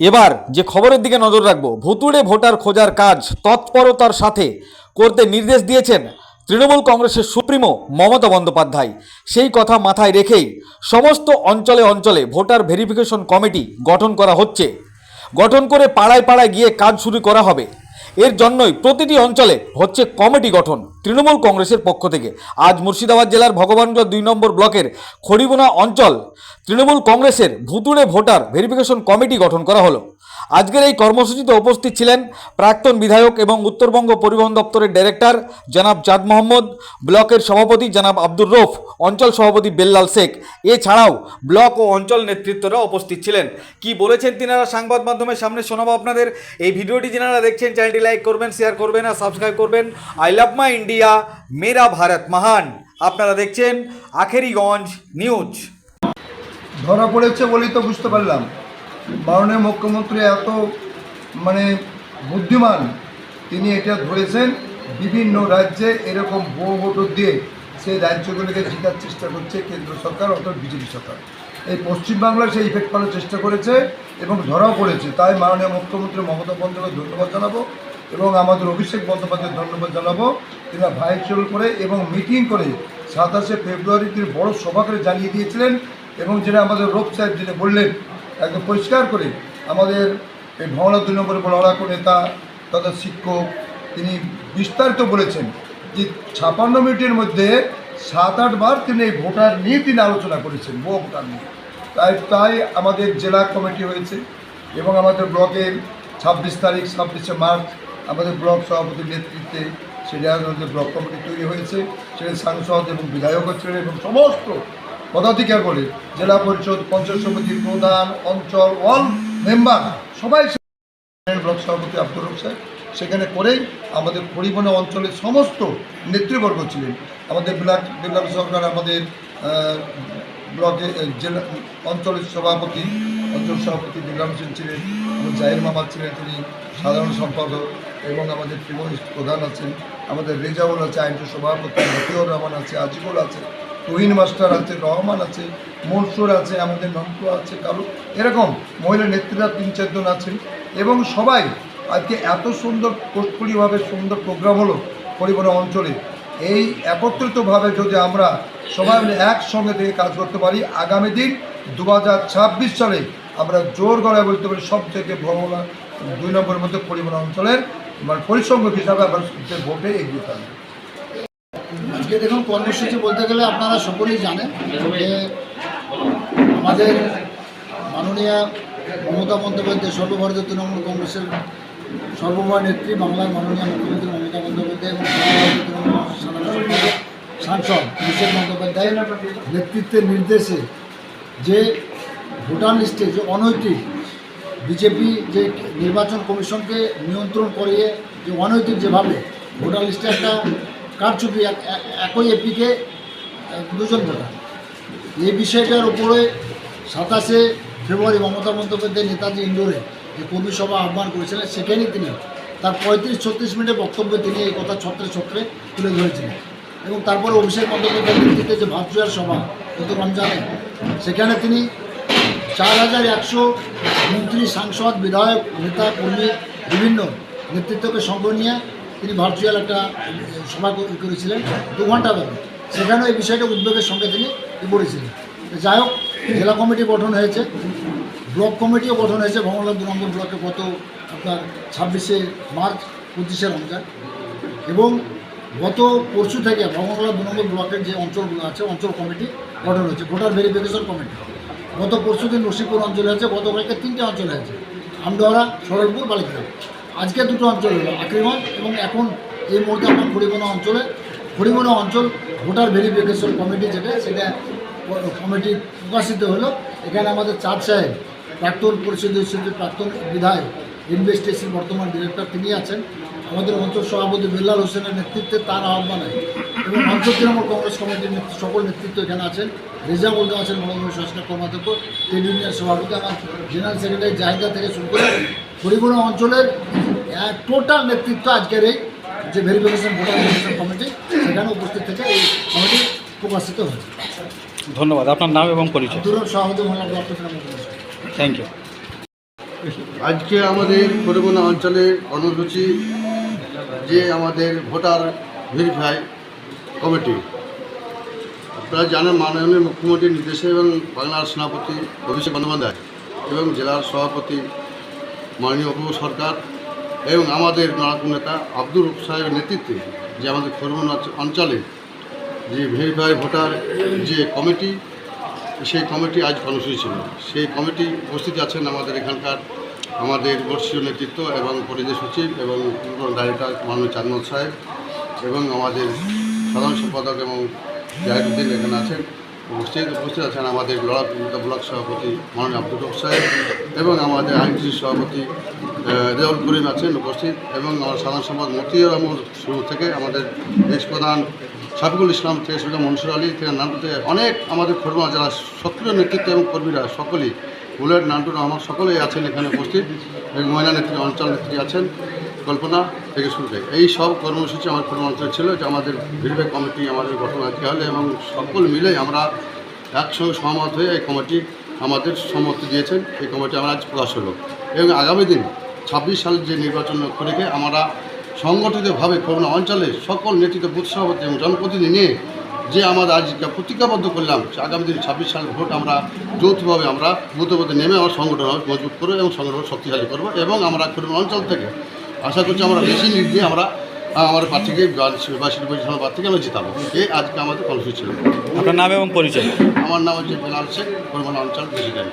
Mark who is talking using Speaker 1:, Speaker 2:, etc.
Speaker 1: এবার যে খবরের দিকে নজর রাখব, ভুতুড়ে ভোটার খোঁজার কাজ তৎপরতার সাথে করতে নির্দেশ দিয়েছেন তৃণমূল কংগ্রেসের সুপ্রিমো মমতা বন্দ্যোপাধ্যায়। সেই কথা মাথায় রেখেই সমস্ত অঞ্চলে অঞ্চলে ভোটার ভেরিফিকেশন কমিটি গঠন করা হচ্ছে। গঠন করে পাড়ায় পাড়ায় গিয়ে কাজ শুরু করা হবে। এর জন্যই প্রতিটি অঞ্চলে হচ্ছে কমিটি গঠন তৃণমূল কংগ্রেসের পক্ষ থেকে। আজ মুর্শিদাবাদ জেলার ভগবানগঞ্জ দুই নম্বর ব্লকের খড়িবোনা অঞ্চল তৃণমূল কংগ্রেসের ভুতুড়ে ভোটার ভেরিফিকেশন কমিটি গঠন করা হলো। আজকের এই কর্মসূচিতে উপস্থিত ছিলেন প্রাক্তন বিধায়ক এবং উত্তরবঙ্গ পরিবহন দপ্তরের ডাইরেক্টর জনাব চাঁদ মোহাম্মদ, ব্লকের সভাপতি জনাব আব্দুর রৌফ অঞ্চল সভাপতি বেল্লাল শেখ। এছাড়াও ব্লক ও অঞ্চল নেতৃত্বরা উপস্থিত ছিলেন। কি বলেছেন তিনারা সংবাদ মাধ্যমের সামনে শোনাবো আপনাদের। এই ভিডিওটি যারা দেখছেন, চ্যানেলটি লাইক করবেন, শেয়ার করবেন আর সাবস্ক্রাইব করবেন। আই লাভ মাই ইন্ডিয়া, মেরা ভারত মহান। আপনারা দেখছেন আখেরিগঞ্জ নিউজ।
Speaker 2: ধরা পড়েছে বলেই তো বুঝতে পারলাম। মাননীয় মুখ্যমন্ত্রী এত মানে বুদ্ধিমান। তিনি এটা ধরেছেন বিভিন্ন রাজ্যে এরকম ভুয়ো ভোটর দিয়ে। সেই রাজ্যগুলিকে জিতার চেষ্টা করছে, কেন্দ্র সরকার অর্থাৎ বিজেপি সরকার। এই পশ্চিমবাংলার সেই ইফেক্ট করার চেষ্টা করেছে এবং ধরাও পড়েছে। তাই মাননীয় মুখ্যমন্ত্রী মমতা বন্দ্যোপাধ্যায় ধন্যবাদ জানাব এবং আমাদের অভিষেক বন্দ্যোপাধ্যায় ধন্যবাদ জানাব। তিনি ভাইচুয়াল করে এবং মিটিং করে সাতাশে ফেব্রুয়ারি তিনি বড় সভা করে জানিয়ে দিয়েছিলেন এবং যেটা আমাদের রোপ সাহেব যেটা বললেন, একদম পরিষ্কার করে আমাদের এই ভবনা দুই নম্বরের বড় নেতা তথা শিক্ষক, তিনি বিস্তারিত বলেছেন। যে ছাপান্ন মিনিটের মধ্যে সাত আটবার তিনি এই ভোটার নিয়ে তিনি আলোচনা করেছেন, ভুয়ো ভোটার নিয়ে। তাই তাই আমাদের জেলা কমিটি হয়েছে এবং আমাদের ব্লকের ছাব্বিশ তারিখ, ছাব্বিশে মার্চ আমাদের ব্লক সভাপতির নেতৃত্বে সেটা আমাদের ব্লক কমিটি তৈরি হয়েছে। সেখানে সাংসদ এবং বিধায়কও ছিলেন এবং সমস্ত পদাধিকার বলে জেলা পরিষদ, পঞ্চায়েত সমিতির প্রধান, অঞ্চল অল মেম্বার সবাই ব্লক সভাপতি আব্দুর রব সাহেব। সেখানে করেই আমাদের পরিবহন অঞ্চলের সমস্ত নেতৃবর্গ ছিলেন। আমাদের ব্লক বিপ্লব সরকার আমাদের ব্লকে জেলা, অঞ্চলের সভাপতি, অঞ্চল সভাপতি বিক্রম সিং ছিলেন, আমাদের জাহির মামা ছিলেন, তিনি সাধারণ সম্পাদক এবং আমাদের তৃণমূল প্রধান আছেন। আমাদের রেজাউল আছে আইনটি সভাপতি, মতিউর রহমান আছে, আজিবুল আছে, তুহিন মাস্টার আছে, রহমান আছে, মনসুর আছে, আমাদের নন্টু আছে, কালু, এরকম মহিলা নেত্রীরা তিন চারজন আছেন এবং সবাই আজকে এত সুন্দর কোটকুলিভাবে সুন্দর প্রোগ্রাম হলো পরিবহন অঞ্চলে। এই একত্রিতভাবে যদি আমরা সবাই মিলে একসঙ্গে থেকে কাজ করতে পারি, আগামী দিন দু হাজার ছাব্বিশ সালে আমরা জোর গলায় বলতে পারি সব থেকে ভগবান দুই নম্বরের মধ্যে পরিবহন অঞ্চলের মানে পরিসংখ্যক হিসাবে আমরা ভোটে এগিয়ে থাকব।
Speaker 3: আজকে দেখুন, কর্মসূচি বলতে গেলে আপনারা সকলেই জানেন যে আমাদের মাননীয় মমতা বন্দ্যোপাধ্যায়, সর্বভারতীয় তৃণমূল কংগ্রেসের সর্বময় নেত্রী বাংলার মাননীয় মুখ্যমন্ত্রী মমতা বন্দ্যোপাধ্যায় সাংসদ অভিষেক বন্দ্যোপাধ্যায়ের নেতৃত্বের নির্দেশে যে ভোটার লিস্টে যে অনৈতিক বিজেপি যে নির্বাচন কমিশনকে নিয়ন্ত্রণ করিয়ে যে অনৈতিক যেভাবে ভোটার লিস্টে একটা কারচুপি এক- এক- একই এপিকে দুজন ভোটার। এই বিষয়টার উপরে সাতাশে ফেব্রুয়ারি মমতা বন্দ্যোপাধ্যায় নেতাজি ইন্দোরে যে কর্মী সভা আহ্বান করেছিলেন সেখানেই তিনি তার পঁয়ত্রিশ, ছত্রিশ মিনিটের বক্তব্যে তিনি এই কথা ছত্রে ছত্রে তুলে ধরেছিলেন। এবং তারপরে অভিষেক বন্দ্যোপাধ্যায়ের নেতৃত্বে যে ভার্চুয়াল সভা, গত রমজানে, সেখানে তিনি চার হাজার একশো মন্ত্রী সাংসদ, বিধায়ক, নেতা, কর্মী, বিভিন্ন নেতৃত্বকে সঙ্গ নিয়ে তিনি ভার্চুয়াল একটা সভা করেছিলেন দু ঘণ্টা ব্যাপী। সেখানেও এই বিষয়টা উদ্বেগের সঙ্গে তিনি করেছিলেন। যাই হোক, জেলা কমিটি গঠন হয়েছে। ব্লক কমিটিও গঠন হয়েছে ভগবান দু নম্বর ব্লকে গত আপনার ছাব্বিশে মার্চ, পঁচিশে রমজান। এবং গত পরশু থেকে ভগবানগোলা দু নম্বর ব্লকের যে অঞ্চলগুলো আছে, অঞ্চল কমিটি গঠন হয়েছে, ভোটার ভেরিফিকেশন কমিটি। গত পরশু দিন নসিপুর অঞ্চলে আছে গত গতকালকে তিনটে অঞ্চলে আছে আমডোহরা সরলপুর বালিগ্রাম। আজকে দুটো অঞ্চল হলো আক্রিগঞ্জ এবং এখন এই মুহূর্তে আমার হরিমোনা অঞ্চলে হরিমোনা অঞ্চল ভোটার ভেরিফিকেশন কমিটি যেটা, সেটা কমিটি প্রকাশিত হলো। এখানে আমাদের চাঁদ সাহেব প্রাক্তন পরিষদ সচিব প্রাক্তন বিধায়ক ইনভেস্টিগেশন বর্তমান ডিরেক্টর তিনি আছেন আমাদের অঞ্চল সভাপতি বিল্লাল হোসেনের নেতৃত্বে তার আহ্বানে এবং অঞ্চল তৃণমূল কংগ্রেস কমিটির সকল নেতৃত্ব এখানে আছেন রেজাউল আছেন মনোনয়ন সংস্কার কর্মাধ্যক্ষ ট্রেড ইউনিয়ন সভাপতি আমার জেনারেল সেক্রেটারি জাহিদা থেকে শুরু করে পরিবহন অঞ্চলের টোটাল নেতৃত্ব আজকের এই যে ভেরিফিকেশন ভোটার ভেরিফিকেশন কমিটি সেখানে উপস্থিত থেকে এই কমিটি প্রকাশিত হয়েছে
Speaker 1: ধন্যবাদ আপনার নাম এবং পরিচয়
Speaker 3: সভাপতি মহিলা
Speaker 1: থ্যাংক ইউ
Speaker 4: আজকে আমাদের পরিবহন অঞ্চলের কর্মসূচি যে আমাদের ভোটার ভেরিফাই কমিটি, আপনারা জানেন মাননীয় মুখ্যমন্ত্রীর নির্দেশে এবং বাংলার সেনাপতি অভিষেক বন্দ্যোপাধ্যায় এবং জেলার সভাপতি মাননীয় অপূর্ব সরকার এবং আমাদের নারায়ণ নেতা আব্দুর রূপ সাহেবের নেতৃত্বে যে আমাদের পরিবহন অঞ্চলে যে ভেরিফাই ভোটার যে কমিটি সেই কমিটি আজ কর্মসূচি ছিল। সেই কমিটি উপস্থিত আছেন আমাদের এখানকার আমাদের বর্ষীয় নেতৃত্ব এবং পরিবেশ সচিব এবং ডাইরেক্টর মাননীয় চাঁদমল সাহেব এবং আমাদের সাধারণ সম্পাদক এবং জাহিদুদ্দিন এখানে আছেন। উপস্থিত উপস্থিত আছেন আমাদের ব্লক ব্লক সভাপতি মাননীয় আব্দুল সাহেব এবং আমাদের আইনজীবী সভাপতি রেওয়াল করিম আছেন, উপস্থিত, এবং আমার সাধারণ সম্পাদক মতিউর রহমান শুরু থেকে আমাদের দেশ প্রধান সাফিকুল ইসলাম থেকে শুরু মনসুর আলী থেকে নান্টু থেকে অনেক আমাদের কর্মী যারা সক্রিয় নেতৃত্ব এবং কর্মীরা সকলেই, বুলেট, নান্টু রহমান সকলেই আছেন এখানে উপস্থিত, এবং মহিলা নেত্রী, অঞ্চল নেত্রী আছেন, কল্পনা থেকে শুরু করে। এই সব কর্মসূচি আমার কর্ম অঞ্চলে ছিল যে আমাদের ভিড়বে কমিটি, আমাদের গঠন আজকে হলে এবং সকল মিলে আমরা একসঙ্গে সহমত হয়ে এই কমিটি আমাদের সম্মতি দিয়েছেন। এই কমিটি আমরা আজ প্রকাশ হলো। এবং আগামী দিন ছাব্বিশ সালের যে নির্বাচন লক্ষ্য রেখে আমরা সংগঠিতভাবে করোনা অঞ্চলে সকল নেতৃত্ব বুথ সভাপতি এবং জনপ্রতিনিধি নিয়ে যে আমাদের আজকে প্রতিজ্ঞাবদ্ধ করলাম যে আগামী দিন ছাব্বিশ সালের ভোট আমরা যৌথভাবে আমরা বুথপথে নেমে আমার সংগঠন মজবুত করব এবং সংগঠন শক্তিশালী করব এবং আমরা করোনা অঞ্চল থেকে আশা করছি আমরা বেশি লিড দিয়ে আমরা আমার প্রার্থীকে পজিশন প্রার্থীকে আমরা জিতাবো। এই আজকে আমাদের কর্মসূচি ছিল।
Speaker 1: আপনার নাম এবং পরিচয়?
Speaker 4: আমার নাম হচ্ছে বেলাল শেখ করোনা অঞ্চল প্রেসিডেন্ট।